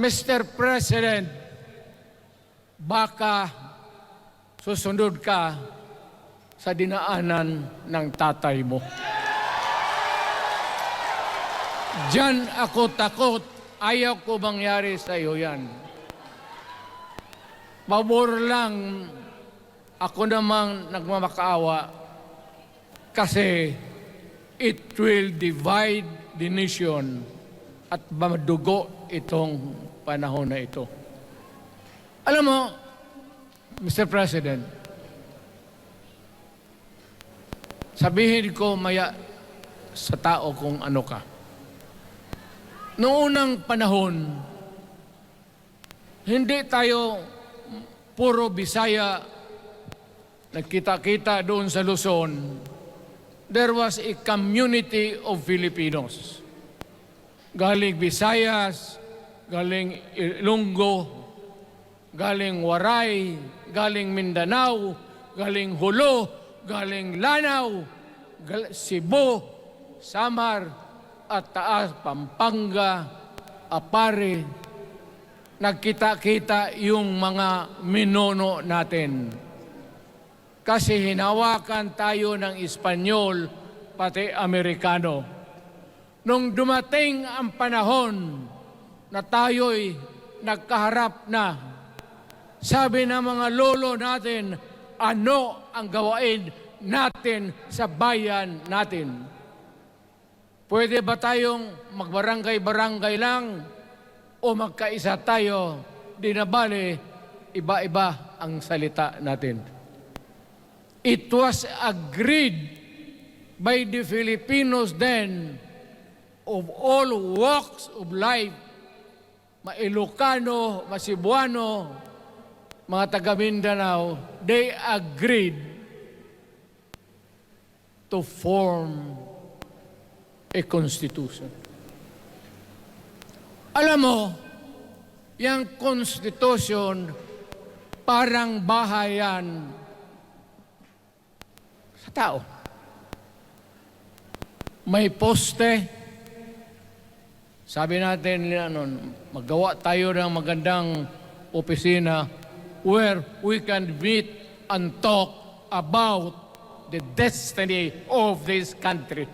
Mr. President, baka susunod ka sa dinaanan ng tatay mo. Diyan ako takot. Ayaw ko mangyari sa iyo yan. Pabor lang ako namang nagmamakaawa kasi it will divide the nation at madugo itong panahon na ito. Alam mo, Mr. President, sabihin ko maya sa tao kung ano ka. Noong unang panahon, hindi tayo puro Bisaya nagkita-kita doon sa Luzon. There was a community of Filipinos. Galing Visayas, galing Ilonggo, galing Waray, galing Mindanao, galing Hulo, galing Lanao, gal- Cebu, Samar, at Taas, Pampanga, Apare, nagkita-kita yung mga minono natin. Kasi hinawakan tayo ng Espanyol, pati Amerikano. Nung dumating ang panahon na tayo'y nagkaharap na, sabi ng mga lolo natin, ano ang gawain natin sa bayan natin? Pwede ba tayong magbarangay-barangay lang o magkaisa tayo? Di na bale, iba-iba ang salita natin. It was agreed by the Filipinos then of all walks of life, Mailocano, Masibuano, mga taga Mindanao, they agreed to form a constitution. Alam mo, yung constitution parang bahayan sa tao. May poste. Sabi natin, ano, magawa tayo ng magandang opisina where we can meet and talk about the destiny of this country.